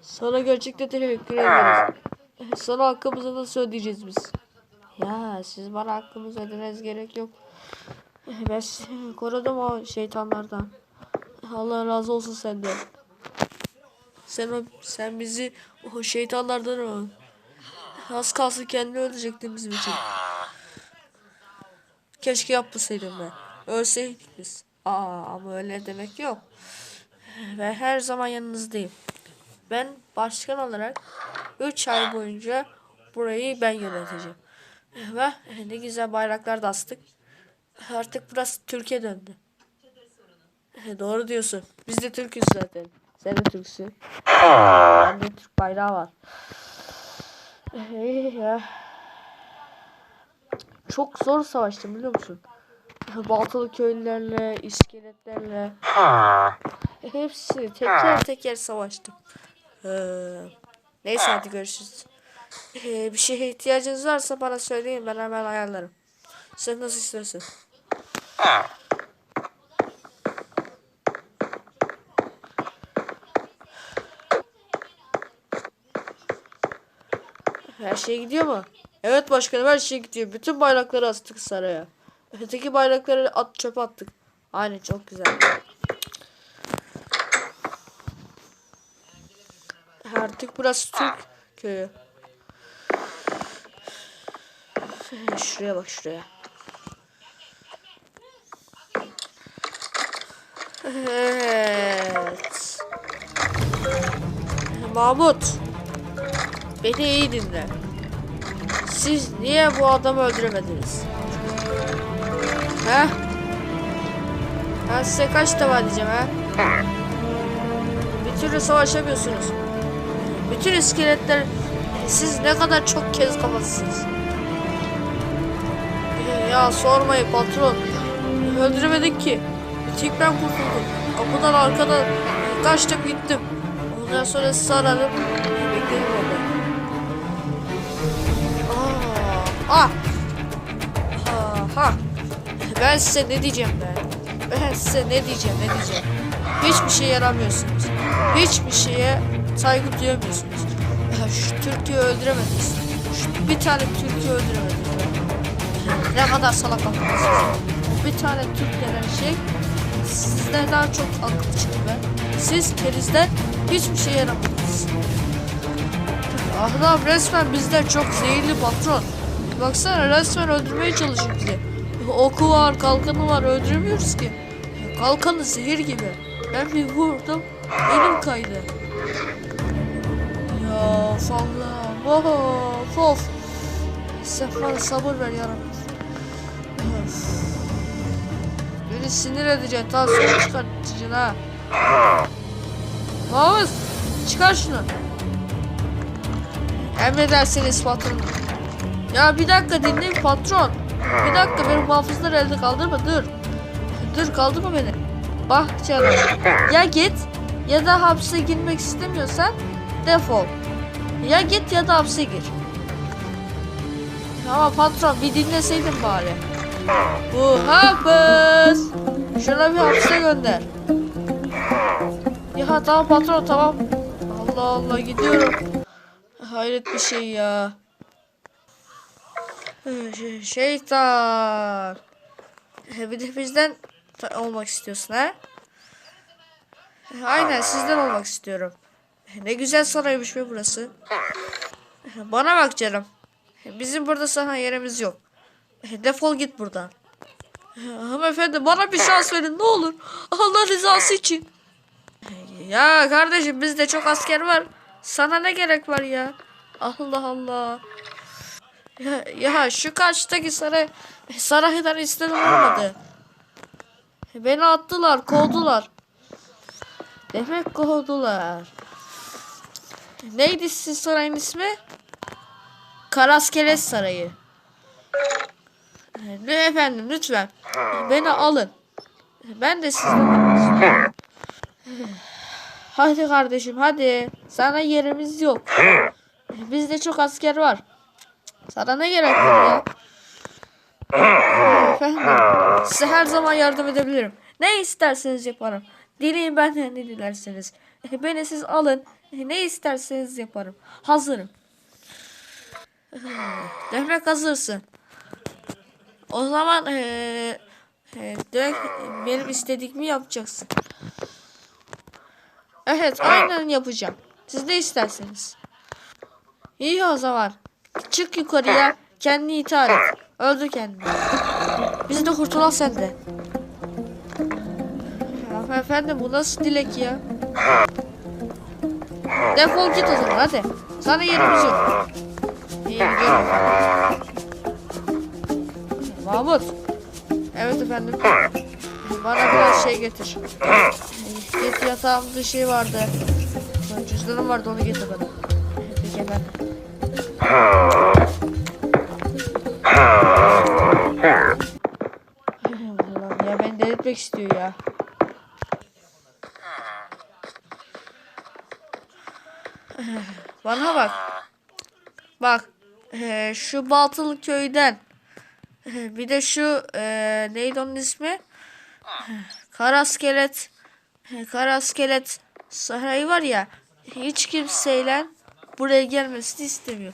Sana gerçekten teşekkür ederiz. Sana hakkımızı nasıl ödeyeceğiz biz? Ya siz bana hakkımızı ödemeniz gerek yok. Ben korudum o şeytanlardan. Allah razı olsun senden. Sen sen bizi o şeytanlardan o. Az kalsın kendini öldürecektin bizim için. Keşke yapmasaydım ben. Ölseydik biz. Aa ama öyle demek yok. Ve her zaman yanınızdayım. Ben başkan olarak 3 ay boyunca burayı ben yöneteceğim. Ve ne güzel bayraklar da astık. Artık burası Türkiye döndü. Doğru diyorsun. Biz de Türk'üz zaten. Sen de Türksün. Bende Türk bayrağı var. Ya. Çok zor savaştım biliyor musun? Baltalı köylülerle, iskeletlerle. Hepsi teker teker savaştım. Ee, neyse hadi görüşürüz. Ee, bir şeye ihtiyacınız varsa bana söyleyin ben hemen ayarlarım. Sen nasıl istersen. Her şey gidiyor mu? Evet başkanım her şey gidiyor. Bütün bayrakları astık saraya. Öteki bayrakları at çöpe attık. Aynen çok güzel. Artık burası Türk köyü. Şuraya bak şuraya. Evet. Mahmut. Beni iyi dinle. Siz niye bu adamı öldüremediniz? He? Ben size kaç defa diyeceğim ha? Bir türlü savaşamıyorsunuz. Bütün iskeletler siz ne kadar çok kez kafasınız. Ya sormayın patron. Öldüremedik ki. Bir ben kurtuldum. Kapıdan arkadan kaçtım gittim. Ondan sonra sizi aradım. Bekledim orada. Aa, ah. Ha, ha. Ben size ne diyeceğim ben? Ben size ne diyeceğim ne diyeceğim? Hiçbir şey yaramıyorsunuz. Hiçbir şeye saygı duyamıyorsunuz. Ya şu Türk'ü öldüremediniz. Şu bir tane Türk'ü öldüremediniz. Ne kadar salak akıllısınız. Bir tane Türk denen şey sizden daha çok akıl çıktı be. Siz kerizden hiçbir şey yaramadınız. Adam resmen bizden çok zehirli patron. Baksana resmen öldürmeye çalışıyor bizi. Oku var, kalkanı var öldüremiyoruz ki. Kalkanı zehir gibi. Ben bir vurdum, elim kaydı. Ya of Allah'ım, of of. Sen sabır ver yarabbim. Of. Beni sinir edeceksin, tansiyon çıkartacaksın ha. Mahmut, çıkar şunu. Emredersiniz patron. Ya bir dakika dinleyin patron. Bir dakika benim muhafızları elde kaldırma dur. Dur kaldırma beni. Bak canım. Ya git ya da hapse girmek istemiyorsan defol. Ya git ya da hapse gir. Ama patron bir dinleseydin bari. Bu hapis. Şuna bir hapse gönder. Ya tamam patron tamam. Allah Allah gidiyorum. Hayret bir şey ya. Şeytan. Bir de bizden olmak istiyorsun ha? Aynen sizden olmak istiyorum. Ne güzel saraymış be burası. Bana bak canım. Bizim burada sana yerimiz yok. Defol git buradan. Hanımefendi bana bir şans verin ne olur. Allah rızası için. Ya kardeşim bizde çok asker var. Sana ne gerek var ya? Allah Allah. Ya, ya şu karşıdaki saray saraydan istedim olmadı. Beni attılar, kovdular. Demek kovdular. Neydi sizin sarayın ismi? Karaskeles Sarayı. Ne efendim lütfen. Beni alın. Ben de sizden. Hadi kardeşim hadi. Sana yerimiz yok. Bizde çok asker var. Sana ne gerek var ya? Efendim, size her zaman yardım edebilirim. Ne isterseniz yaparım. Dileyin benden ne dilerseniz. Beni siz alın. Ne isterseniz yaparım. Hazırım. Demek hazırsın. O zaman eee e, direkt benim istediğimi yapacaksın. Evet aynen yapacağım. Siz ne isterseniz. İyi o zaman. Çık yukarıya kendini intihar et. Öldür kendini. Biz de kurtulan sen de. Efendim bu nasıl dilek ya? Defol git o zaman hadi. Sana yerimiz yok. İyi gidiyorum. Mahmut. Evet efendim. Bana biraz şey getir. Git yatağımda şey vardı. Cüzdanım vardı onu getir bana. Peki efendim. Ya beni delirtmek istiyor ya. Bana bak. Bak. eee, şu Baltılı köyden. eee, Bir de şu eee, neydi onun ismi? Karaskelet. Karaskelet sarayı var ya. Hiç kimseyle buraya gelmesini istemiyor.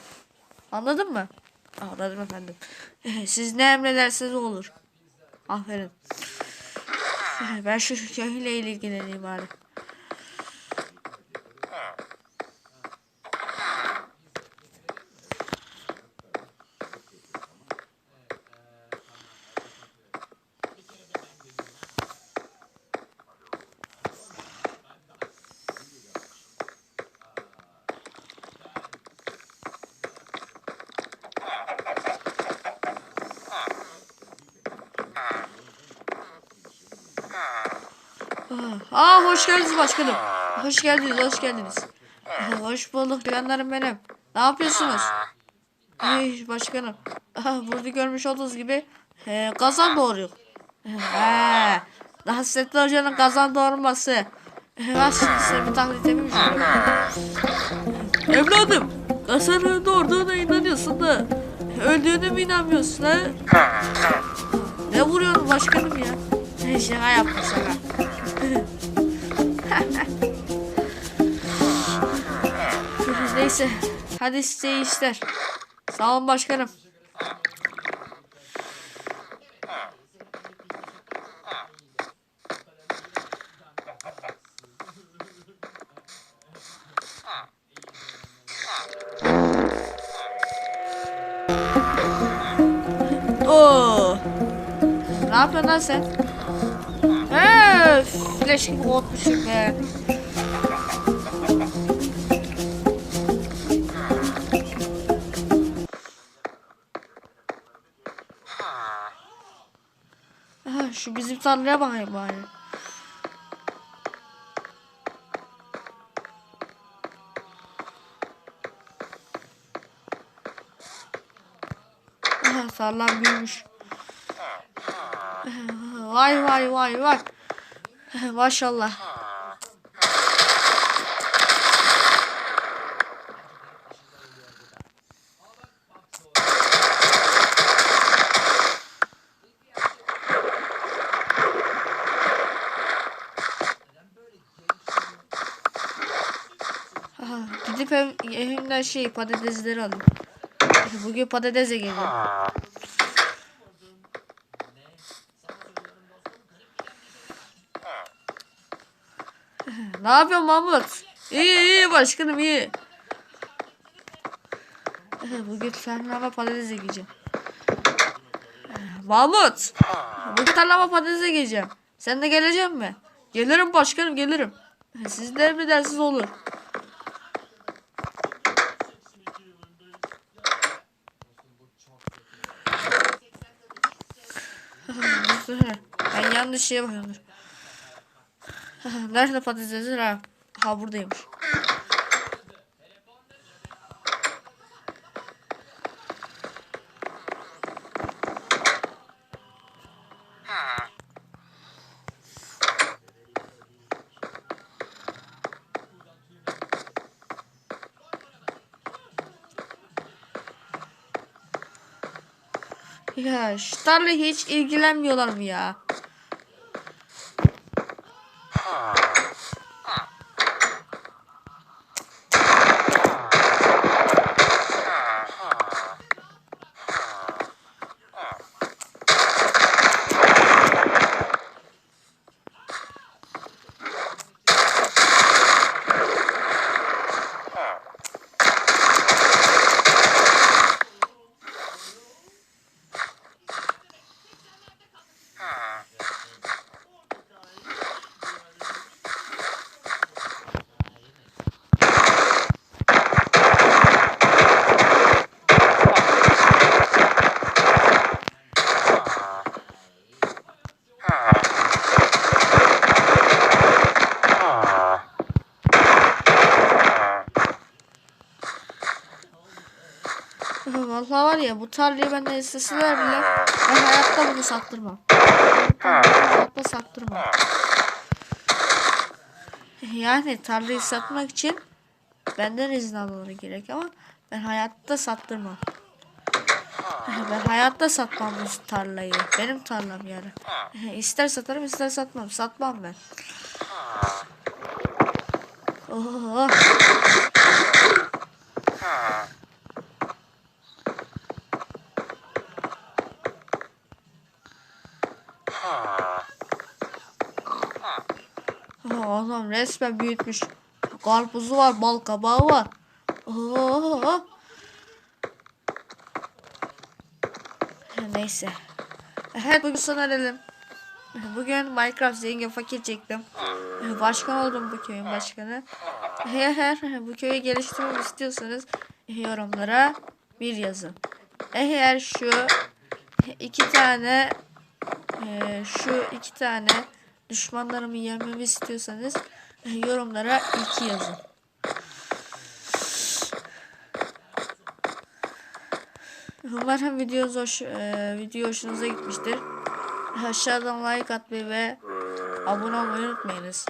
Anladın mı? Anladım efendim. Siz ne emrederseniz olur. Aferin. Ben şu köyle ilgileneyim bari. Aa hoş geldiniz başkanım. Hoş geldiniz, hoş geldiniz. Aa, Hoş bulduk planlarım benim. Ne yapıyorsunuz? Hey başkanım. Aha, burada görmüş olduğunuz gibi e, kazan doğuruyor. He, Nasrettin Hoca'nın kazan doğurması. Ben bir taklit? Evladım, kazanın doğurduğuna inanıyorsun da öldüğüne mi inanmıyorsun ha? Ne vuruyorsun başkanım ya? Şaka yaptım sana. Neyse. Hadi size iyi işler. Sağ olun başkanım. Oo. Ne yapıyorsun lan sen? Öf, leş gibi korkmuşum be. Tarlaya bakayım bari. Aha, büyümüş. Vay vay vay vay. Maşallah. Gidip ev, evimden şey patatesleri alayım. Bugün patatese geliyor. Ne yapıyorsun Mahmut? İyi iyi başkanım iyi. Bugün tarlama patates ekeceğim. Mahmut. Bugün tarlama patates ekeceğim. Sen de gelecek mi? Gelirim başkanım gelirim. Siz de emredersiniz olur. Ben yanlış şeye bakıyorum. dur. Nerede patatesler ha? Ha buradaymış. Ya şu tarla hiç ilgilenmiyorlar mı ya? Vallahi var ya bu tarlayı benden isteseler bile ben hayatta bunu sattırmam. Hayatta sattırmam. Yani tarlayı satmak için benden izin almaları gerek ama ben hayatta sattırmam. Ben hayatta satmam bu tarlayı. Benim tarlam yani. İster satarım ister satmam. Satmam ben. Oh. Adam resmen büyütmüş. Karpuzu var, bal kabağı var. Neyse. Evet bugün sona erelim. Bugün Minecraft zengin fakir çektim. Başkan oldum bu köyün başkanı. Eğer bu köyü geliştirmemi istiyorsanız yorumlara bir yazın. Eğer şu iki tane şu iki tane düşmanlarımı yenmemi istiyorsanız e, yorumlara iki yazın. Umarım videonuz hoş, e, video hoşunuza gitmiştir. Aşağıdan like atmayı ve abone olmayı unutmayınız.